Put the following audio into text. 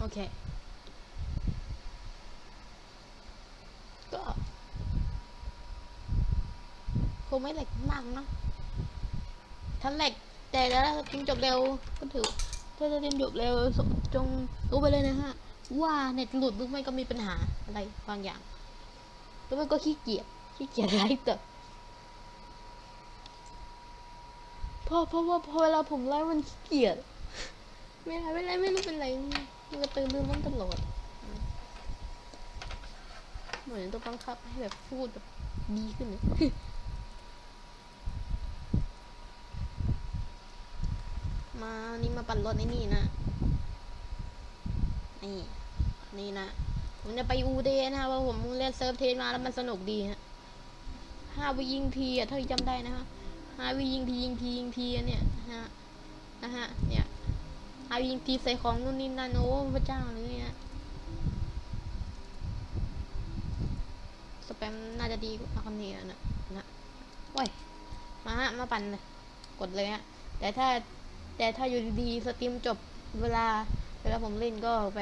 โอเค ก็คงไม่แหลกมากนะถ้าแหลกแต่แล้วทีมจบเร็วก็ถือถ้าจะทีมจบเร็วจงรู้ไปเลยนะฮะ ว่าเน็ตหลุดหรือไม่ก็มีปัญหาอะไรบางอย่างหรือไม่ก็ขี้เกียจขี้เกียจไลฟ์แต่เพราะเพราะว่าพอเวลาผมไลฟ์มันขี้เกียจไม่ไลฟ์ไม่ไลฟ์ไม่รู้เป็นไร มันก็ตื่นลืมมันตลอดเหมือนต้องบังคับให้แบบพูดแบบดีขึ้นอะมานี่มาปั่นรถไอ้นี่นะ นี่ นี่นะ ผมจะไปอูเดนะว่าผมเล่นเซิร์ฟเทนมาแล้วมันสนุกดีฮะห้าวิยิงทีอะเท่าจำได้นะฮะห้าวิยิงทียิงทียิงทีเนี่ยฮะนะฮะเนี่ย ห้ายิงทีใส่ของนู่นนี่นั่นโอ้พระเจ้าเลยเนี่ยสแปมน่าจะดีกว่าคนนี้นะนะนะโอ้ยมาฮะมาปั่นเลยกดเลยฮะแต่ถ้าแต่ถ้าอยู่ดีสตรีมจบเวลาเวลาผมเล่นก็แปล